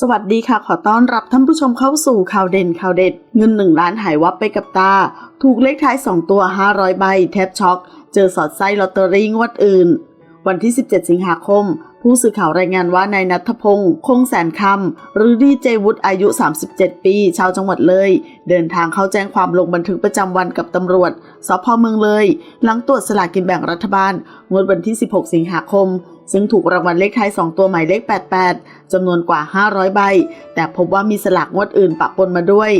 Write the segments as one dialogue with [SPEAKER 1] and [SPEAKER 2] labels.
[SPEAKER 1] สวัสดีค่ะ ขอต้อนรับท่านผู้ชมเข้าสู่ข่าวเด่นข่าวเด็ด เงินหนึ่งล้านหายวับไปกับตา ถูกเลขท้าย 2 ตัว 500 ใบ แทบช็อก เจอสอดไส้ลอตเตอรี่งวดอื่น วันที่ 17 สิงหาคม ผู้สื่อข่าวรายงานว่านายนัทพงศ์คงแสนคำ หรือดีเจวุฒิอายุ 37 ปี ชาวจังหวัดเลย เดินทางเข้าแจ้งความลงบันทึกประจำวันกับตำรวจสพเมืองเลย หลังตรวจสลากกินแบ่งรัฐบาล งวดวันที่ 16 สิงหาคม ซึ่งถูกรางวัลเลขท้าย 2 ตัวหมายเลข 88 จำนวนกว่า 500 ใบ แต่พบว่ามีสลากงวดอื่นปะปนมาด้วย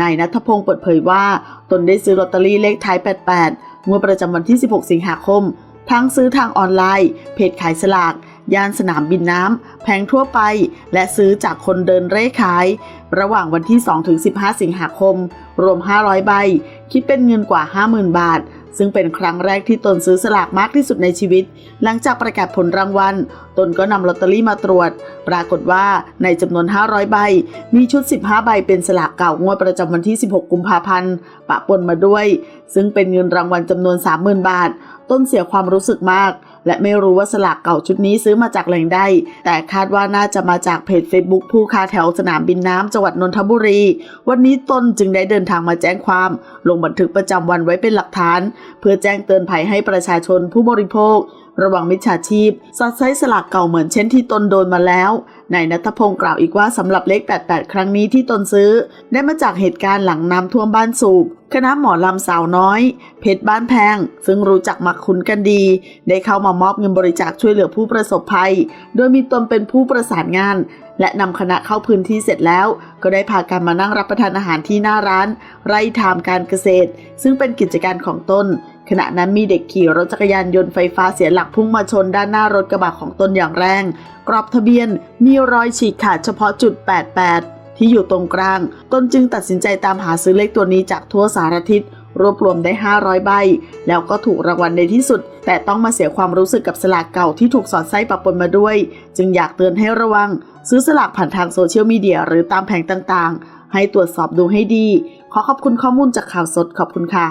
[SPEAKER 1] นายนัทพงศ์เปิดเผยว่า ตนได้ซื้อลอตเตอรี่เลขท้าย 88 งวดประจำวันที่ 16 สิงหาคม ทั้งซื้อทางออนไลน์ เพจขายสลาก ย่านสนามบินน้ำ แผงทั่วไป และซื้อจากคนเดินเร่ขาย ระหว่างวันที่ 2-15 สิงหาคม รวม 500 ใบ คิดเป็นเงินกว่า 50,000 บาท ซึ่งเป็นครั้งแรกที่ตนซื้อสลากมากที่สุดในชีวิต หลังจากประกาศผลรางวัล ตนก็นำลอตเตอรี่มาตรวจ ปรากฏว่าในจำนวน 500 ใบ มีชุด 15 ใบเป็นสลากเก่างวดประจำวันที่ 16 กุมภาพันธ์ปะปนมาด้วย ซึ่งเป็นเงินรางวัลจำนวน 30,000 บาท ต้นเสียความรู้สึกมาก และไม่รู้ว่าสลากเก่าชุดนี้ซื้อมาจากแหล่งใด แต่คาดว่าน่าจะมาจากเพจ Facebook ผู้ค้าแถวสนามบินน้ำจังหวัดนนทบุรี วันนี้ตนจึงได้เดินทางมาแจ้งความ ลงบันทึกประจำวันไว้เป็นหลักฐาน เพื่อแจ้งเตือนภัยให้ประชาชนผู้บริโภค ระวังมิจฉาชีพสัดไส้สลากเก่าเหมือนเช่นที่ตนโดนมาแล้ว นายนัทพงศ์กล่าวอีกว่าสำหรับเลข 88 ครั้งนี้ที่ตนซื้อ ได้มาจากเหตุการณ์หลังน้ำท่วมบ้านสูบคณะหมอลำสาวน้อย เพชรบ้านแพง ซึ่งรู้จักมักคุ้นกันดี ได้เข้ามามอบเงินบริจาคช่วยเหลือผู้ประสบภัย โดยมีตนเป็นผู้ประสานงาน และนำคณะเข้าพื้นที่เสร็จแล้ว ก็ได้พากันมานั่งรับประทานอาหารที่หน้าร้าน ไร่ทามการเกษตร ซึ่งเป็นกิจการของตนขณะนั้นมีเด็กขี่รถจักรยานยนต์ไฟฟ้าเสียหลักพุ่งมาชนด้านหน้ารถกระบะของตนอย่างแรง กรอบทะเบียนมีรอยฉีกขาดเฉพาะจุด 88 ที่อยู่ตรงกลาง ตนจึงตัดสินใจตามหาซื้อเลขตัวนี้จากทั่วสารทิศ รวบรวมได้ 500 ใบ แล้วก็ถูกรางวัลในที่สุด แต่ต้องมาเสียความรู้สึกกับสลากเก่าที่ถูกสอดไส้ปะปนมาด้วย จึงอยากเตือนให้ระวัง ซื้อสลากผ่านทางโซเชียลมีเดียหรือตามแผงต่างๆ ให้ตรวจสอบดูให้ดี ขอขอบคุณข้อมูลจากข่าวสดขอบคุณค่ะ